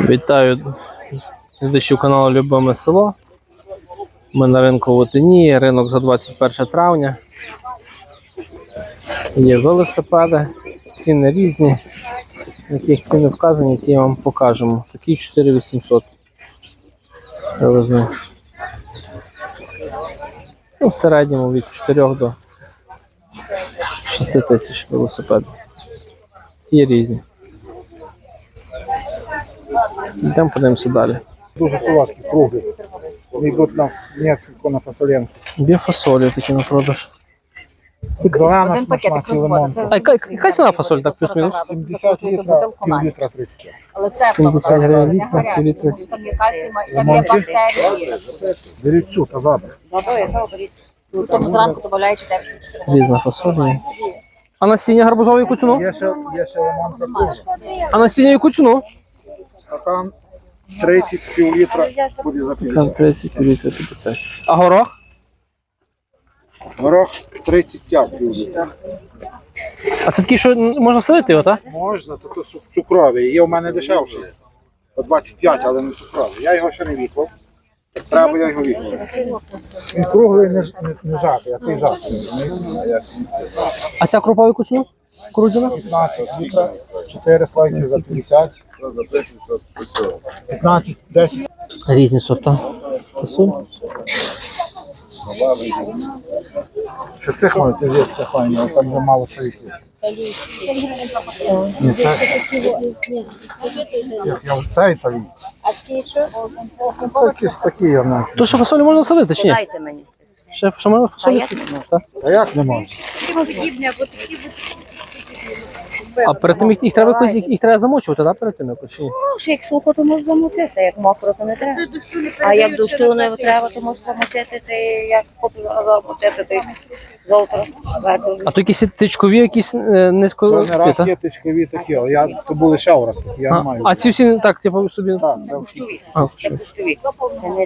Вітаю глядачів каналу Любиме село. Ми на ринку в Отині, ринок за 21 травня. Є велосипеди, ціни різні. Яких ціни вказані, які я вам покажемо. Такі 4800. Привезли. Ну, в середньому від 4 до 6 тисяч велосипедів. Є різні. Йдемо подивимося далі. Дуже солодкі, круглі. Вони йдуть на несколько на фасоленку. Є фасолі такі на продаж. Зелена смачна, чи лимон. А яка, яка ціна фасолі, так плюс-мінус? 70 літра, пів літра 35. Але тепло 70 гривень не літр, гаряча. півлітра. Там є кальцій, там є Лимонки? Беріть цю, та добре. Водою, то беріть. Тому зранку додаєте тепло. Різна фасолі. А насіння гарбузове яку ціну? Є ще, є ще лимон круглий. А насіння яку ціну? Стакан 30 пів літра буде за 50. 30 літрів 50. А горох? Горох 35 пів літра. А це такий, що можна садити його, так? Можна, то, то цу- цукровий. Є у мене дешевший. По 25, але не цукровий. Я його ще не віклав. Треба я його віклав. Він круглий не, ж- не, не жатий, а цей жатий. А ця крупа яку ціну? Крудіна? 15 літра, 4 слайки за 50. 15, 10. Різні сорта. Фасоль. Що цих можете є, це файні, але там вже мало що їх є. Ні, це, я, я в цей та він. А ці що? Це якісь такі, я не. То що фасолі можна садити чи ні? Дайте мені. Ще що можна фасолі? Так. А як не можна? А перед тим їх, їх треба якось їх, їх треба замочувати, так? Перед тим якось чи ні? Ну, як сухо, то можеш замочити, як мокро, то не треба. А як дощу не треба, то можеш замочити, ти як хочеш замочити, ти завтра ввечері. А то якісь тичкові, якісь е, низько. Не ці, раз та? є тичкові такі, але я, то були ще раз такі, я не А, маю. а ці всі так, типу собі. Так, це А, пустові.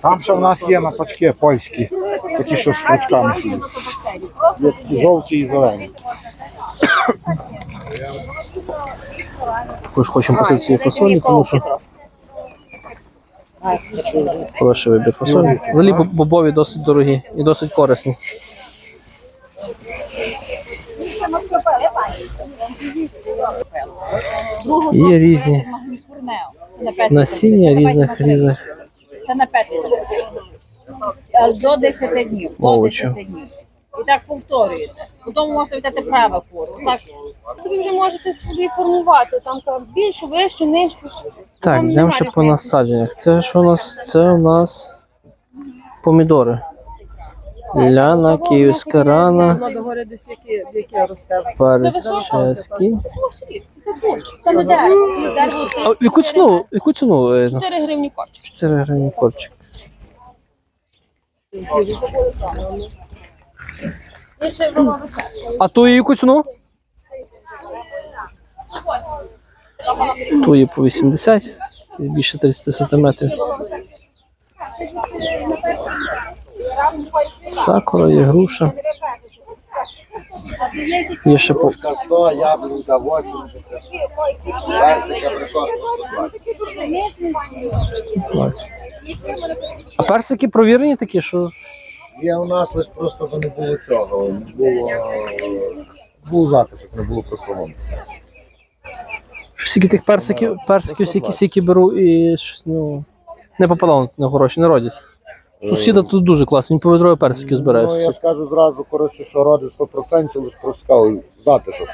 Там ще в нас є на пачки польські, такі, що з пучками сидять. Є жовті і зелені. Також хочемо посадити ці фасолі, тому що хороший вибір фасолі. Взагалі бобові досить дорогі і досить корисні. Є різні насіння різних різних Це на 5 До 10 днів. До 10 днів. І так повторюєте. Потім можете взяти праве фуру. Так, собі вже можете собі формувати там більшу, вищу, нижчу. Так, йдемо ще по насадженнях. Це що у нас? Це у нас помідори. Ляна, київська рана, догори десь які, які росте. перець чеський. Це не дерево. не дерево А в яку ціну? Яку ціну? е, 4 гривні корчик. 4 гривні корчик. А ту яку ціну? Ту є по 80, більше 30 сантиметрів. Сакура є груша. Є ще по 100, яблука 80, персик, абрикос 120. А персики провірені такі, що Є у нас лише просто не було цього. Було, був затишок, не було просто. Скільки тих персиків, персиків скільки, скільки беру і ну, не попадав на гроші, не родять. Сусіда тут дуже класно, він по відрою персиків збирає. Ну, я скажу зразу, коротше, що родив 100%, лише просто затишок.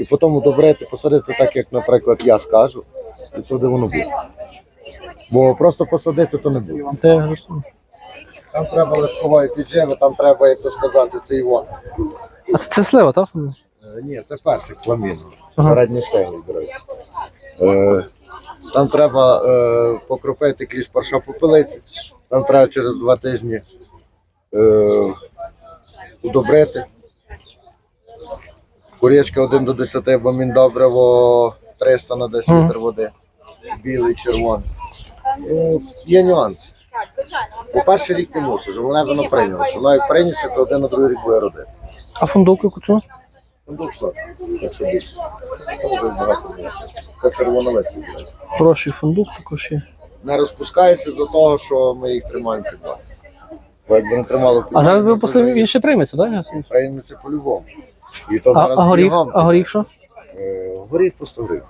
І потім удобрити, посадити так, як, наприклад, я скажу, і туди воно буде. Бо просто посадити то не буде. Те, Там треба листкової підживи, там треба, як то сказати, цей вон. а це, це слива, так? Е, Ні, це персик фламінго. Ага. Передній штегель, до речі. Е, там треба е, покропити кліш парша попелиці. Там треба через два тижні е, удобрити. Курячка 1 до 10, бо він добриво 300 на 10 Мгм. літр води. Білий, червоний. Ну, є нюанси. По перший рік ти мусиш, головне воно прийнялося. Воно як прийнялося, то один на другий рік буде родити. А фундук яку? Фундук сот, якщо більше. Це червонолисті. Хороший фундук також є. Не розпускається за того, що ми їх тримаємо під. Бо якби не тримали під А зараз вартою, посилив, він ще прийметься, так? прийметься по-любому. І то А, зараз а горіх, бігом. а горіх що? Е, Горіх по 100 гривень.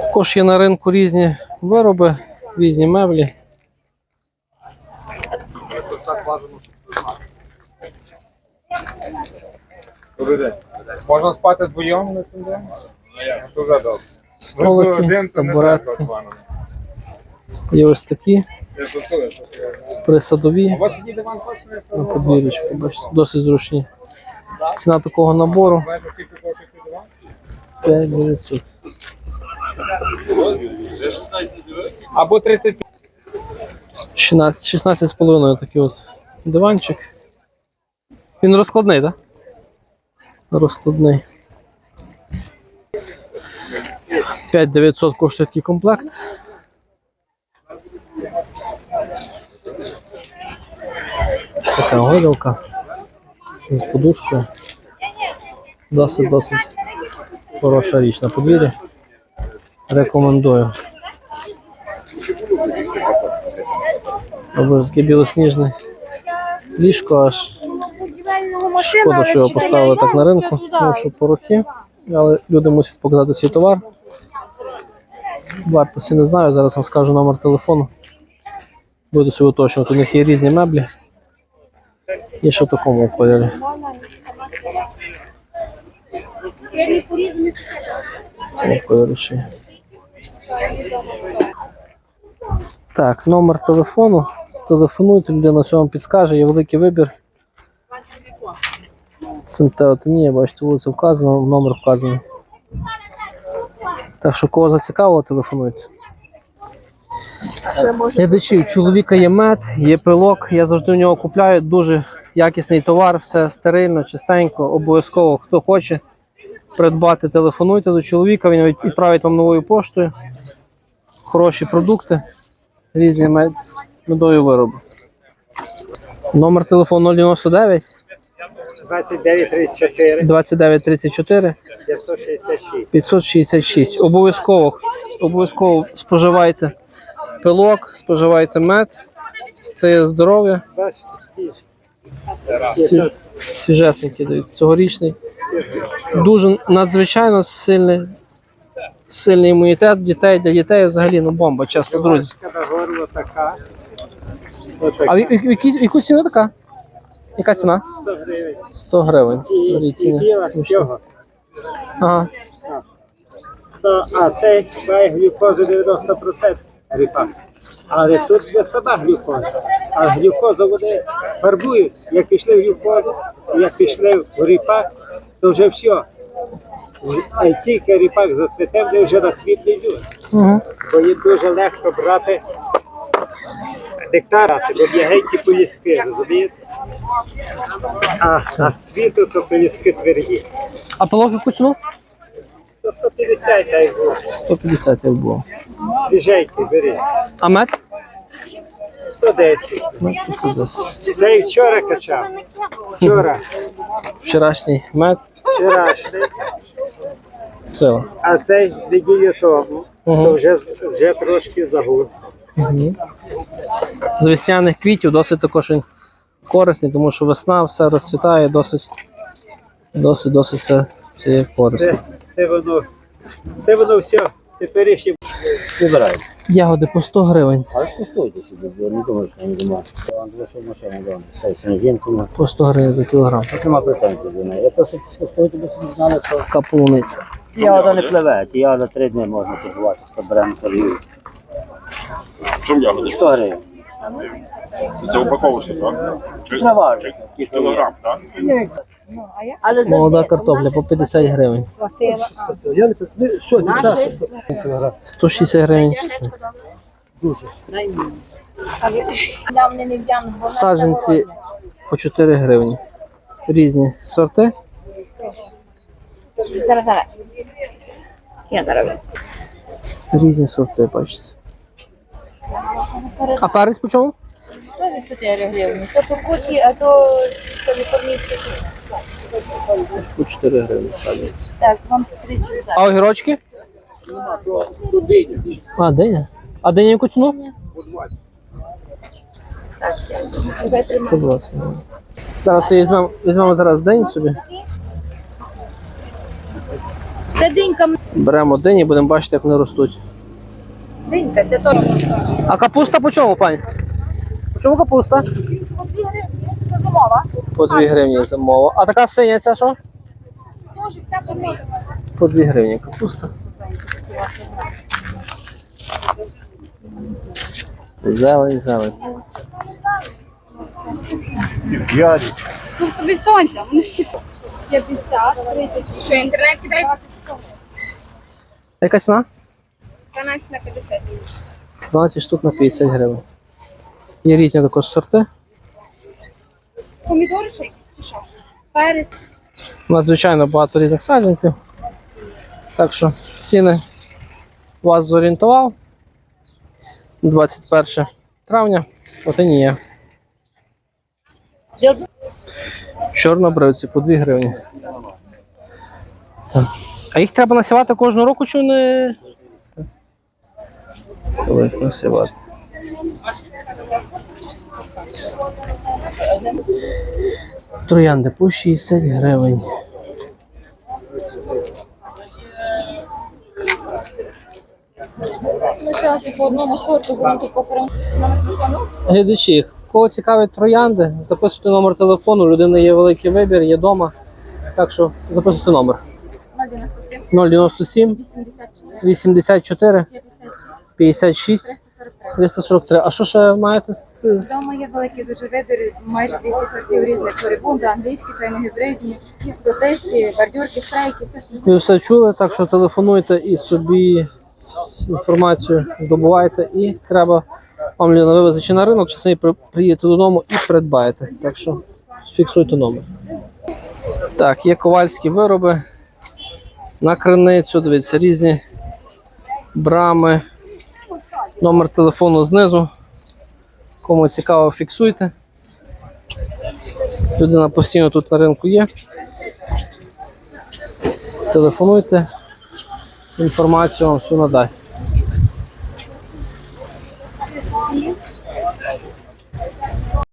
Також є на ринку різні вироби, різні меблі. Добрий день. Можна спати вдвоєм на цьому день? Це вже добре. Столики, один, то не табуретки. треба з вами. Є ось такі Я жартую, що це- присадові. У вас такий диван точно як На подвір'ячку, бачите, досить зручні. Ціна такого набору Знаєте, скільки коштує цей диван? 5900. Або 30 16, 16,5 такий от диванчик. Він розкладний, так? Розкладний. 5900 коштує такий комплект. Така гойдалка з подушкою. Досить досить хороша річ на подвір'ї. Рекомендую. Або таке білосніжне ліжко аж шкода, що його поставили так на ринку, тому що порохи, але люди мусять показати свій товар. Вартості не знаю, зараз вам скажу номер телефону. Буду собі уточнювати. У них є різні меблі. Є ще в такому кольорі. Кольорі ще. Так, номер телефону. Телефонуйте, людина все вам підскаже, є великий вибір. Симтеотонія, бачите, вулиця вказана, номер вказаний. Так що кого зацікавило, телефонуйте. Глядачі, у чоловіка є мед, є пилок. Я завжди у нього купляю дуже якісний товар, все стерильно, чистенько, обов'язково. Хто хоче придбати, телефонуйте до чоловіка, він відправить вам новою поштою. Хороші продукти, різні мед, медові вироби. Номер телефону 099 29, 34, 29 34 566. 566. Обов'язково, обов'язково споживайте пилок, споживайте мед. Це є здоров'я. Сві- Свіжесенький, дивіться, цьогорічний. Дуже надзвичайно сильний, сильний імунітет дітей для дітей взагалі ну бомба, чесно, друзі. горло така, А в- в- в- яку ціну така? Яка ціна? 100 гривень. 100 гривень. І, і біла. Ага. То, а цей має глюкозу 90% гріпа. Але тут не сама глюкоза, а глюкозу вони фарбують. Як пішли в глюкозу, як пішли в ріпак, то вже все. А й тільки ріпак зацвіте, вони вже на світ не йдуть. Угу. Бо їм дуже легко брати нектар, бо м'ягенькі поліски, розумієте? А, а світу то поліски тверді. А пилок яку ціну? То 150 та й було. 150 як було. Свіженький, бери. А мед? 110. Ну, то 110. Це і вчора качав. Вчора. Вчорашній мед. Вчорашній. Сила. А цей неділю тому. То Угу. вже, вже трошки загур. Угу. З весняних квітів досить також він корисний, тому що весна все розцвітає, досить, досить, досить все це є корисно. Це, це воно. Це воно все. Тепер ще Вибирай. Ягоди по 100 гривень. Але скуштуйте собі, бо не думаю, що не дома. Вам дуже машина дома. Все, це жінку, По 100 гривень за кілограм. тут нема претензій до неї. Я просто скуштуйте, бо собі знали, що Така полуниця. ці ягода не пливе, ці ягода три дні можна купувати, що беремо торгію. Чому ягоди? 100 гривень. Це упаковочка, так? Трава. Кілограм, так? Але Молода картопля по 50 гривень. 160 гривень бо Саджанці по 4 гривні. Різні сорти. зараз, зараз. Я зараз. Різні сорти, бачите. А перець по чому? Теж 4 гривні. То по куті, а то каліфорнійські. По 4 гривні. Так, вам 30 А огірочки? А, диня? А диня яку ціну? Так, По 20. Зараз візьмемо, візьмемо зараз день собі. Це динька. Беремо день і будемо бачити, як вони ростуть. Динька, це теж. А капуста по чому, пані? По чому капуста? По 2 гривні. Це замова. По 2 гривні зимова. А така синя ця що? Теж вся по 2. По 2 гривні капуста. Зелень, зелень. Від сонця. Вони всі 50, 30. Що, інтернет кидає? Яка ціна? 12 на 50. 12 штук на 50 гривень. Є різні також сорти. Помідори ще якісь чи що? Перець. Надзвичайно багато різних саджанців. Так що ціни вас зорієнтував. 21 травня. От і є. Чорнобривці по 2 гривні. Так. А їх треба насівати кожного року чи не? Коли їх насівати. Троянди по 60 гривень. Лишилося по одному сорту, грунту покрив. Глядачі, кого цікавить троянди, записуйте номер телефону, у людини є великий вибір, є вдома. Так що записуйте номер 097 097 84 84 56 56 343. 343. А що ще маєте? з? Вдома є великий дуже вибір, майже 200 сортів різних форибунда, англійські, чайно-гібридні, дотисті, бордюрки, стрейки, все що Ви все чули, так що телефонуйте і собі інформацію здобувайте. І треба вам на вивезти чи на ринок, чи самі приїдете додому і придбаєте. Так що фіксуйте номер. Так, є ковальські вироби. На криницю, дивіться, різні брами. Номер телефону знизу. Кому цікаво, фіксуйте. Людина постійно тут на ринку є. Телефонуйте, інформацію вам всю надасть.